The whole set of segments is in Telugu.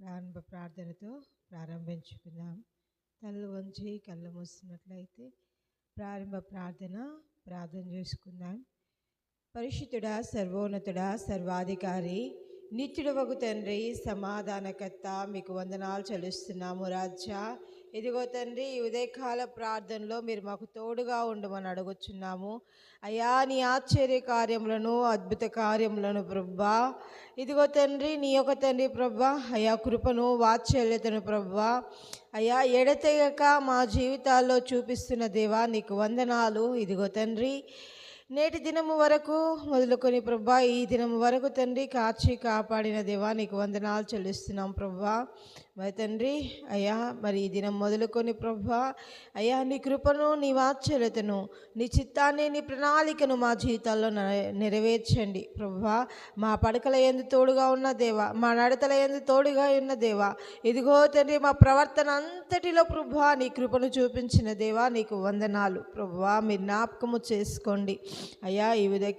ప్రారంభ ప్రార్థనతో ప్రారంభించుకుందాం. తల్లు వంచి కళ్ళు మూసినట్లయితే ప్రారంభ ప్రార్థన ప్రార్థన చేసుకుందాం. పరిశుద్ధుడా సర్వోన్నతుడా సర్వాధికారి నిత్యుడవగు తండ్రి సమాధానకర్త మీకు వందనాలు చెల్లిస్తున్నాము రాజా. ఇదిగో తండ్రి ఈ ఉదయకాల ప్రార్థనలో మీరు మాకు తోడుగా ఉండమని అడుగుచున్నాము అయ్యా నీ ఆశ్చర్య కార్యములను అద్భుత కార్యములను ప్రభా. ఇదిగో తండ్రి నీ యొక్క తండ్రి ప్రభా. అయా కృపను వాత్సల్యతను ప్రభా. అయ్యా ఎడతెగక మా జీవితాల్లో చూపిస్తున్న దేవా నీకు వందనాలు. ఇదిగో తండ్రి నేటి దినము వరకు మొదలుకొని ప్రభా ఈ దినము వరకు తండ్రి కాచి కాపాడిన దేవా నీకు వందనాలు చెల్లిస్తున్నాం ప్రభా. మరి తండ్రి అయ్యా మరి ఈ దినం మొదలుకొని ప్రభా అయ్యా నీ కృపను నీ వాత్సల్యతను నీ చిత్తాన్ని నీ ప్రణాళికను మా జీవితాల్లో నెరవేర్చండి ప్రభా. మా పడకల ఎందు తోడుగా ఉన్న దేవా మా నడతల ఎందు తోడుగా ఉన్న దేవా ఇదిగో తండ్రి మా ప్రవర్తన అంతటిలో ప్రభా నీ కృపను చూపించిన దేవా నీకు వందనాలు ప్రభా. మీరు జ్ఞాపకము చేసుకోండి. అయ్యా ఈ ఉదయ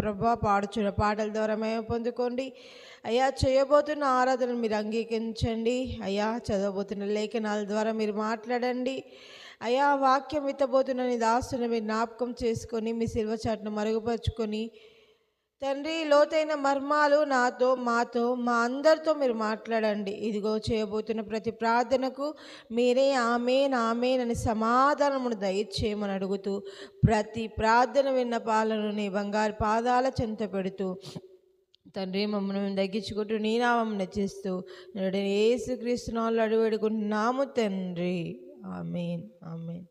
ప్రభా పాడుచున్న పాటల ద్వారా మేము పొందుకోండి. అయ్యా చేయబోతున్న ఆరాధన మీరు అంగీకరించండి. అయ్యా చదవబోతున్న లేఖనాల ద్వారా మీరు మాట్లాడండి. అయ్యా వాక్యం ఇతబోతున్న నీ దాసుని మీరు జ్ఞాపకం చేసుకొని మీ శిల్వ చాట్ను మరుగుపరుచుకొని తండ్రి లోతైన మర్మాలు నాతో మాతో మా అందరితో మీరు మాట్లాడండి. ఇదిగో చేయబోతున్న ప్రతి ప్రార్థనకు మీరే ఆమె నామే అని సమాధానమును దయచేయమని అడుగుతూ ప్రతి ప్రార్థన విన్న పాలను నీ బంగారు పాదాల చెంత పెడుతూ తండ్రి మమ్మల్ని మేము తగ్గించుకుంటూ నీ నామం నచ్చిస్తూ నేడు ఏసుక్రీస్తు నాళ్ళు అడుగు పెడుకుంటున్నాము తండ్రి. Amen amen.